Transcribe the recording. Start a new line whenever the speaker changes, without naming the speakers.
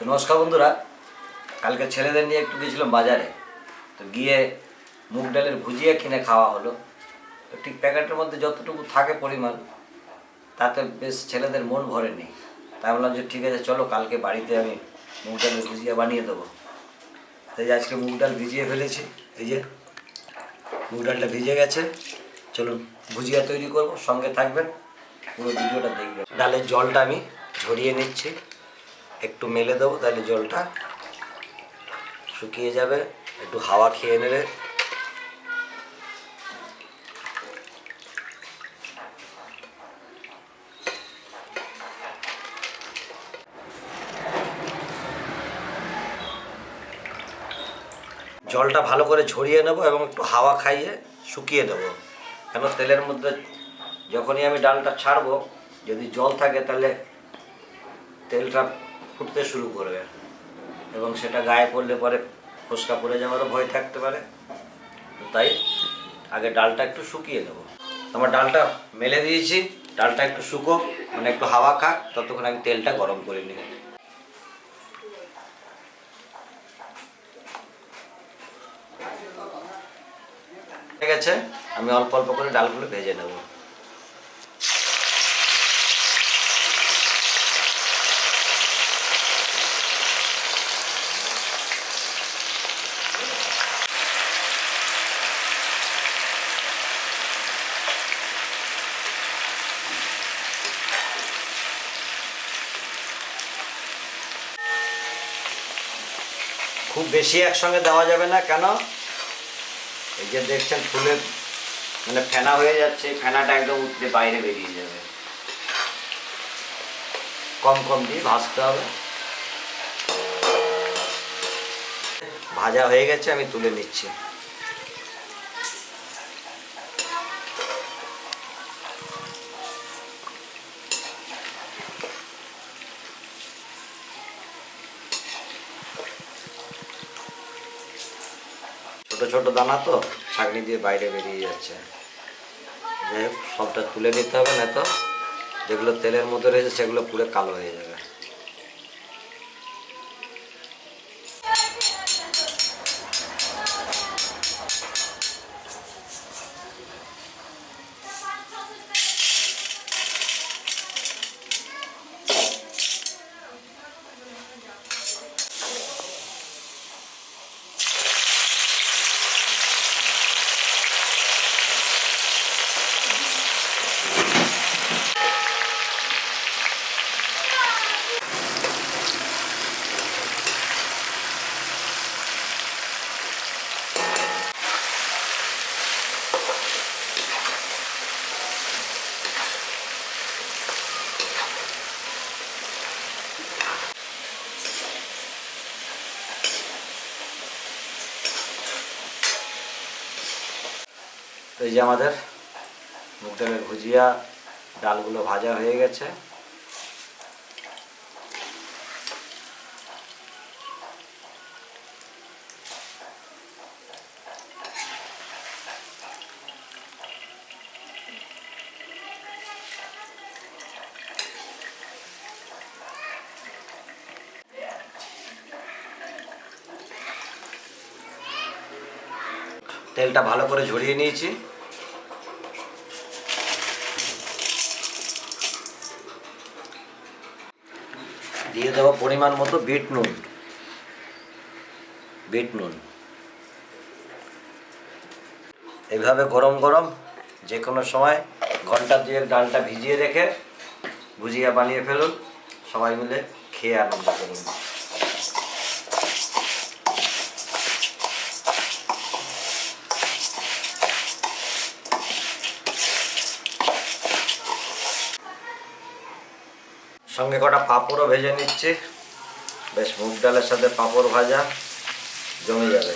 তো নমস্কার বন্ধুরা, কালকে ছেলেদের নিয়ে একটু গেছিলাম বাজারে, তো গিয়ে মুগ ডালের ভুজিয়া কিনে খাওয়া হলো। তো ঠিক প্যাকেটের মধ্যে যতটুকু থাকে পরিমাণ, তাতে বেশ ছেলেদের মন ভরেনি। তাই বললাম যে ঠিক আছে, চলো কালকে বাড়িতে আমি মুগ ডালের ভুজিয়া বানিয়ে দেবো। তাই আজকে মুগ ডাল ভিজিয়ে ফেলেছি, এই যে মুগ ডালটা ভিজে গেছে, চলুন ভুজিয়া তৈরি করব, সঙ্গে থাকবেন, পুরো ভিডিওটা দেখবেন। ডালের জলটা আমি ঝরিয়ে নিচ্ছি। একটু মেলে দেবো, তাহলে জলটা শুকিয়ে যাবে। একটু হাওয়া খেয়ে নেবে। জলটা ভালো করে ঝরিয়ে নেব এবং একটু হাওয়া খাইয়ে শুকিয়ে দেবো। কেন? তেলের মধ্যে যখনই আমি ডালটা ছাড়বো, যদি জল থাকে তাহলে তেলটা ফুটতে শুরু করবে। এবং সেটা গায়ে পড়লে পরে ফোসকা পড়ে যাওয়ারও ভয় থাকতে পারে। তাই আগে ডালটা একটু শুকিয়ে নেব। আমার ডালটা মেলে দিয়েছি। ডালটা একটু শুকো মানে একটু হাওয়া খাক, ততক্ষণ আমি তেলটা গরম করে নিই ঠিক আছে আমি অল্প অল্প করে ডালগুলো ভেজে নেব। খুব বেশি একসঙ্গে দেওয়া যাবে না। কেন? এই যে দেখছেন ফুলে মানে ফেনা হয়ে যাচ্ছে ফেনাটা একদম উঠলে বাইরে বেরিয়ে যাবে। কম কম দিয়ে ভাজতে হবে। ভাজা হয়ে গেছে, আমি তুলে নিচ্ছি। ছোট ছোট দানা তো, ছাঁকনি দিয়ে বাইরে বেরিয়ে যাচ্ছে। যাই সবটা তুলে নিতে হবে না তো যেগুলো তেলের মধ্যে রয়েছে সেগুলো পুরো কালো হয়ে যাবে। তো এই যে আমাদের মুগ ডালের ভুজিয়া, ডালগুলো ভাজা হয়ে গেছে। তেলটা ভালো করে ঝরিয়ে নিয়েছি। দিয়ে দেবো পরিমাণ মতো বিট নুন। বিট নুন। এইভাবে গরম গরম যে কোনো সময় ঘণ্টা দুয়েক ডালটা ভিজিয়ে রেখে, ভুজিয়া বানিয়ে ফেলুন। সবাই মিলে খেয়ে আনন্দ করুন। সঙ্গে কটা পাঁপড়ও ভেজে নিচ্ছি। বেশ মুগ ডালের সাথে পাঁপড় ভাজা জমে যাবে।